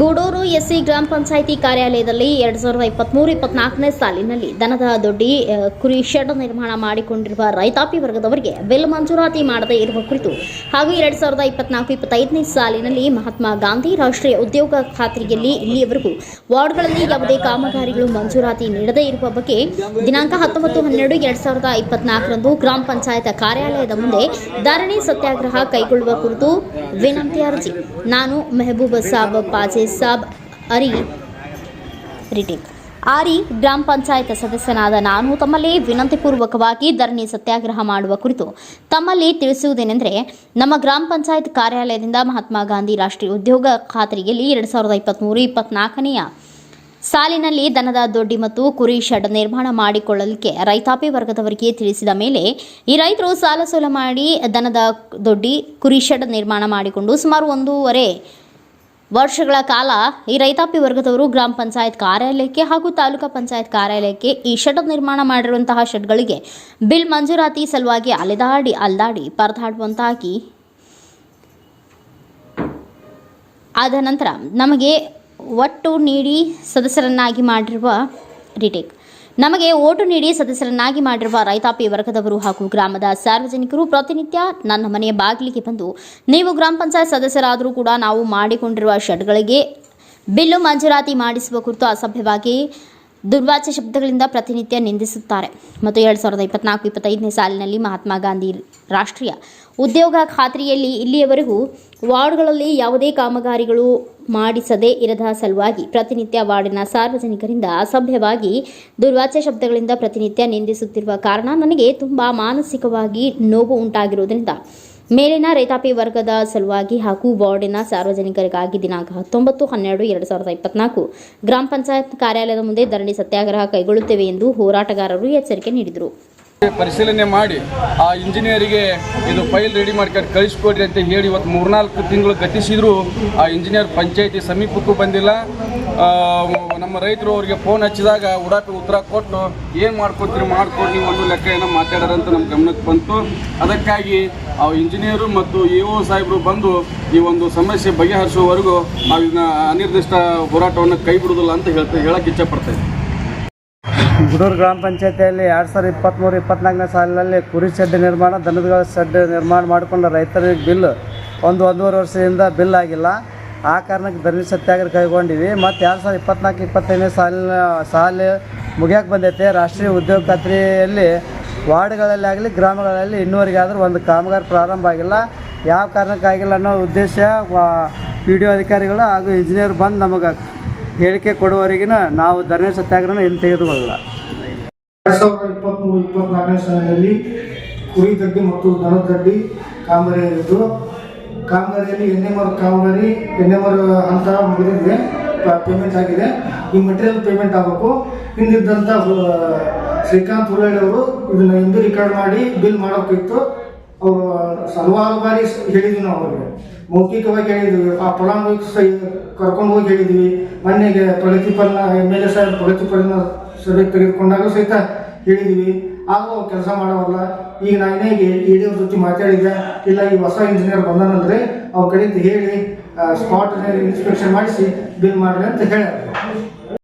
Gudur SC ಗ್ರಾಮ ಪಂಚಾಯಿತಿ ಕಾರ್ಯಾಲಯದಲ್ಲಿ ಎರಡು ಸಾವಿರದ ಇಪ್ಪತ್ಮೂರು, ಇಪ್ಪತ್ನಾಲ್ಕನೇ ಸಾಲಿನಲ್ಲಿ ದನದ ದೊಡ್ಡಿ ಕುರಿ ಶೆಡ್ ನಿರ್ಮಾಣ ಮಾಡಿಕೊಂಡಿರುವ ರೈತಾಪಿ ವರ್ಗದವರಿಗೆ ಬಿಲ್ ಮಂಜೂರಾತಿ ಮಾಡದೇ ಇರುವ ಕುರಿತು ಹಾಗೂ ಎರಡು ಸಾವಿರದ ಇಪ್ಪತ್ನಾಲ್ಕು, ಇಪ್ಪತ್ತೈದನೇ ಸಾಲಿನಲ್ಲಿ ಮಹಾತ್ಮ ಗಾಂಧಿ ರಾಷ್ಟ್ರೀಯ ಉದ್ಯೋಗ ಖಾತ್ರಿಯಲ್ಲಿ ಇಲ್ಲಿಯವರೆಗೂ ವಾರ್ಡ್ಗಳಲ್ಲಿ ಯಾವುದೇ ಕಾಮಗಾರಿಗಳು ಮಂಜೂರಾತಿ ನೀಡದೇ ಇರುವ ಬಗ್ಗೆ ದಿನಾಂಕ ಹತ್ತೊಂಬತ್ತು, ಹನ್ನೆರಡು, ಎರಡು ಸಾವಿರದ ಇಪ್ಪತ್ನಾಲ್ಕರಂದು ಗ್ರಾಮ ಪಂಚಾಯತ್ ಕಾರ್ಯಾಲಯದ ಮುಂದೆ ಧರಣಿ ಸತ್ಯಾಗ್ರಹ ಕೈಗೊಳ್ಳುವ ಕುರಿತು ವಿನಂತಿ ಅರ್ಜಿ. ನಾನು ಮೆಹಬೂಬ್ ಸಾಬ್, ಪಾಜೆ ಸಾಬ್ ಅರಿ ರಿಟಿ ಆರಿ ಗ್ರಾಮ ಪಂಚಾಯತ್ ಸದಸ್ಯನಾದ ನಾನು ತಮ್ಮಲ್ಲಿ ವಿನಂತಿಪೂರ್ವಕವಾಗಿ ಧರಣಿ ಸತ್ಯಾಗ್ರಹ ಮಾಡುವ ಕುರಿತು ತಮ್ಮಲ್ಲಿ ತಿಳಿಸುವುದೇನೆಂದರೆ, ನಮ್ಮ ಗ್ರಾಮ ಪಂಚಾಯತ್ ಕಾರ್ಯಾಲಯದಿಂದ ಮಹಾತ್ಮ ಗಾಂಧಿ ರಾಷ್ಟ್ರೀಯ ಉದ್ಯೋಗ ಖಾತರಿಯಲ್ಲಿ ಎರಡು ಸಾವಿರದ ಇಪ್ಪತ್ತ್ಮೂರು ಸಾಲಿನಲ್ಲಿ ದನದ ದೊಡ್ಡಿ ಮತ್ತು ಕುರಿ ಶೆಡ್ ನಿರ್ಮಾಣ ಮಾಡಿಕೊಳ್ಳಲಿಕ್ಕೆ ರೈತಾಪಿ ವರ್ಗದವರಿಗೆ ತಿಳಿಸಿದ ಮೇಲೆ, ಈ ರೈತರು ಸಾಲ ಸೋಲ ಮಾಡಿ ದನದ ದೊಡ್ಡಿ, ಕುರಿ ಶೆಡ್ ನಿರ್ಮಾಣ ಮಾಡಿಕೊಂಡು ಸುಮಾರು ಒಂದೂವರೆ ವರ್ಷಗಳ ಕಾಲ ಈ ರೈತಾಪಿ ವರ್ಗದವರು ಗ್ರಾಮ ಪಂಚಾಯತ್ ಕಾರ್ಯಾಲಯಕ್ಕೆ ಹಾಗೂ ತಾಲೂಕಾ ಪಂಚಾಯತ್ ಕಾರ್ಯಾಲಯಕ್ಕೆ ಈ ಶೆಡ್ ನಿರ್ಮಾಣ ಮಾಡಿರುವಂತಹ ಶೆಡ್ಗಳಿಗೆ ಬಿಲ್ ಮಂಜೂರಾತಿ ಸಲುವಾಗಿ ಅಲೆದಾಡಿ ಅಲ್ದಾಡಿ ಪರದಾಡುವಂತಾಗಿ ಆದ ನಂತರ ನಮಗೆ ಒಟ್ಟು ನೀಡಿ ಸದಸ್ಯರನ್ನಾಗಿ ಮಾಡಿರುವ ರಿಟೇಕ್. ನಮಗೆ ಓಟು ನೀಡಿ ಸದಸ್ಯರನ್ನಾಗಿ ಮಾಡಿರುವ ರೈತಾಪಿ ವರ್ಗದವರು ಹಾಗೂ ಗ್ರಾಮದ ಸಾರ್ವಜನಿಕರು ಪ್ರತಿನಿತ್ಯ ನನ್ನ ಮನೆಯ ಬಾಗಿಲಿಗೆ ಬಂದು ನೀವು ಗ್ರಾಮ ಪಂಚಾಯತ್ ಸದಸ್ಯರಾದರೂ ಕೂಡ ನಾವು ಮಾಡಿಕೊಂಡಿರುವ ಶೆಡ್ಗಳಿಗೆ ಬಿಲ್ಲು ಮಂಜೂರಾತಿ ಮಾಡಿಸುವ ಕುರಿತು ಅಸಭ್ಯವಾಗಿ ದುರ್ವಾಚ್ಯ ಶಬ್ದಗಳಿಂದ ಪ್ರತಿನಿತ್ಯ ನಿಂದಿಸುತ್ತಾರೆ. ಮತ್ತು ಎರಡು ಸಾವಿರದ ಇಪ್ಪತ್ನಾಲ್ಕು, ಇಪ್ಪತ್ತೈದನೇ ಸಾಲಿನಲ್ಲಿ ಮಹಾತ್ಮ ಗಾಂಧಿ ರಾಷ್ಟ್ರೀಯ ಉದ್ಯೋಗ ಖಾತ್ರಿಯಲ್ಲಿ ಇಲ್ಲಿಯವರೆಗೂ ವಾರ್ಡ್ಗಳಲ್ಲಿ ಯಾವುದೇ ಕಾಮಗಾರಿಗಳು ಮಾಡಿಸದೆ ಇರದ ಸಲುವಾಗಿ ಪ್ರತಿನಿತ್ಯ ವಾರ್ಡಿನ ಸಾರ್ವಜನಿಕರಿಂದ ಅಸಭ್ಯವಾಗಿ ದುರ್ವಾಚ್ಯ ಶಬ್ದಗಳಿಂದ ಪ್ರತಿನಿತ್ಯ ನಿಂದಿಸುತ್ತಿರುವ ಕಾರಣ ನನಗೆ ತುಂಬ ಮಾನಸಿಕವಾಗಿ ನೋವು ಉಂಟಾಗಿರುವುದರಿಂದ ಮೇಲಿನ ರೈತಾಪಿ ವರ್ಗದ ಸಲುವಾಗಿ ಹಾಗೂ ವಾರ್ಡಿನ ಸಾರ್ವಜನಿಕರಿಗಾಗಿ ದಿನಾಂಕ ಹತ್ತೊಂಬತ್ತು, ಹನ್ನೆರಡು, ಎರಡು ಸಾವಿರದ ಇಪ್ಪತ್ನಾಲ್ಕು. ಗ್ರಾಮ ಪಂಚಾಯತ್ ಕಾರ್ಯಾಲಯದ ಮುಂದೆ ಧರಣಿ ಸತ್ಯಾಗ್ರಹ ಕೈಗೊಳ್ಳುತ್ತೇವೆ ಎಂದು ಹೋರಾಟಗಾರರು ಎಚ್ಚರಿಕೆ ನೀಡಿದರು. ಪರಿಶೀಲನೆ ಮಾಡಿ ಆ ಇಂಜಿನಿಯರಿಗೆ ಇದು ಫೈಲ್ ರೆಡಿ ಮಾಡ್ಕೊಂಡು ಕಳಿಸ್ಕೊಡ್ರಿ ಅಂತ ಹೇಳಿ ಇವತ್ತು ಮೂರ್ನಾಲ್ಕು ತಿಂಗಳು ಗತಿಸಿದ್ರು. ಆ ಇಂಜಿನಿಯರ್ ಪಂಚಾಯತಿ ಸಮೀಪಕ್ಕೂ ಬಂದಿಲ್ಲ. ನಮ್ಮ ರೈತರು ಅವರಿಗೆ ಫೋನ್ ಹಚ್ಚಿದಾಗ ಉಡಾಪಿ ಉತ್ತರ ಕೊಟ್ಟು ಏನು ಮಾಡ್ಕೊತೀರಿ ಮಾಡ್ಕೊಡಿ ಒಂದು ಲೆಕ್ಕ ಏನೋ ಮಾತಾಡೋರಂತ ನಮ್ಮ ಗಮನಕ್ಕೆ ಬಂತು. ಅದಕ್ಕಾಗಿ ಆ ಇಂಜಿನಿಯರು ಮತ್ತು ಇ ಒ ಸಾಹೇಬರು ಬಂದು ಈ ಒಂದು ಸಮಸ್ಯೆ ಬಗೆಹರಿಸುವವರೆಗೂ ನಾವು ಇದನ್ನ ಅನಿರ್ದಿಷ್ಟ ಹೋರಾಟವನ್ನು ಕೈ ಬಿಡುವುದಿಲ್ಲ ಅಂತ ಹೇಳ್ತಾ ಹೇಳಕ್ಕೆ ಇಚ್ಛೆಪಡ್ತೇವೆ ಗುಡೂರು ಗ್ರಾಮ ಪಂಚಾಯತಿಯಲ್ಲಿ ಎರಡು ಸಾವಿರದ ಇಪ್ಪತ್ತ್ಮೂರು ಇಪ್ಪತ್ನಾಲ್ಕನೇ ಸಾಲಿನಲ್ಲಿ ಕುರಿ ಶೆಡ್ ನಿರ್ಮಾಣ, ದನದ ಶೆಡ್ ನಿರ್ಮಾಣ ಮಾಡಿಕೊಂಡ ರೈತರಿಗೆ ಬಿಲ್ ಒಂದು ಒಂದೂವರೆ ವರ್ಷದಿಂದ ಬಿಲ್ ಆಗಿಲ್ಲ. ಆ ಕಾರಣಕ್ಕೆ ಧರಣಿ ಸತ್ಯಾಗ್ರಹ ಕೈಗೊಂಡಿವಿ. ಮತ್ತು ಎರಡು ಸಾವಿರದ ಇಪ್ಪತ್ನಾಲ್ಕು ಇಪ್ಪತ್ತೈದನೇ ಸಾಲಿನ ಸಾಲು ಮುಗಿಯೋಕೆ ಬಂದೈತೆ. ರಾಷ್ಟ್ರೀಯ ಉದ್ಯೋಗ ಖಾತ್ರಿಯಲ್ಲಿ ವಾರ್ಡ್ಗಳಲ್ಲಿ ಆಗಲಿ, ಗ್ರಾಮಗಳಲ್ಲಿ ಇನ್ನೂವರೆಗೆ ಆದರೂ ಒಂದು ಕಾಮಗಾರಿ ಪ್ರಾರಂಭ ಆಗಿಲ್ಲ. ಯಾವ ಕಾರಣಕ್ಕಾಗಿಲ್ಲ ಅನ್ನೋ ಉದ್ದೇಶ ಪಿ ಡಿ ಅಧಿಕಾರಿಗಳು ಹಾಗೂ ಇಂಜಿನಿಯರ್ ಬಂದು ನಮಗೆ ಹೇಳಿಕೆ ಕೊಡುವವರೆಗಿನ ನಾವು ಧರಣಿ ಸತ್ಯಾಗ್ರಹನ ಏನು ತೆಗೆದುಕೊಳ್ಳಲ್ಲ. ಎರಡ್ ಸಾವಿರದ ಇಪ್ಪತ್ತ್ಮೂರು ಇಪ್ಪತ್ನಾಲ್ಕನೇ ಸಾಲಿನಲ್ಲಿ ಕುರಿ ದಡ್ಡಿ ಮತ್ತು ದನದ ದಡ್ಡಿ ಕಾಮಗಾರಿ ಆಗಿದ್ದು ಕಾಮಗಾರಿಯಲ್ಲಿ ಎನ್ ಎಂ ಆರ್ ಕಾಮಗಾರಿ ಎನ್ ಎಂ ಆರ್ ಹಂತ ಮುಗಿದಿದೆ. ಪೇಮೆಂಟ್ ಆಗಿದೆ. ಈ ಮೆಟೀರಿಯಲ್ ಪೇಮೆಂಟ್ ಆಗಬೇಕು. ಹಿಂದಿದ್ದಂಥ ಶ್ರೀಕಾಂತ್ ಹುರಳಿ ಅವರು ಇದನ್ನು ಹಿಂದೆ ರಿಕಾರ್ಡ್ ಮಾಡಿ ಬಿಲ್ ಮಾಡೋಕ್ಕಿತ್ತು. ಅವರು ಹಲವಾರು ಬಾರಿ ಹೇಳಿದ್ವಿ ನಾವು ಅವ್ರಿಗೆ. ಮೌಖಿಕವಾಗಿ ಹೇಳಿದ್ವಿ. ಆ ಫಲಾನುಭವಿ ಕರ್ಕೊಂಡು ಹೋಗಿ ಹೇಳಿದ್ವಿ. ಮನೆಗೆ ಪ್ರಗತಿ ಫಲ ಎಂ ಎಲ್ ಎ ಸಾಹೇಬ್ ಪ್ರಗತಿ ಫಲನ ಸಭೆ ತೆಗೆದುಕೊಂಡಾಗ ಸಹಿತ ಹೇಳಿದ್ವಿ. ಆದರೂ ಕೆಲಸ ಮಾಡೋವಲ್ಲ. ಈಗ ನಾನೇ ಇಡಿ ಅವ್ರ ಜೊತೆ ಮಾತಾಡಿದ್ದೆ ಇಲ್ಲ, ಈ ಹೊಸ ಇಂಜಿನಿಯರ್ ಬಂದಾನಂದ್ರೆ ಅವ್ರ ಕಡೆಯಿಂದ ಹೇಳಿ ಸ್ಪಾಟ್ ಇನ್ಸ್ಪೆಕ್ಷನ್ ಮಾಡಿಸಿ ಬಿಲ್ ಮಾಡ್ರಿ ಅಂತ ಹೇಳ್ಯಾರ.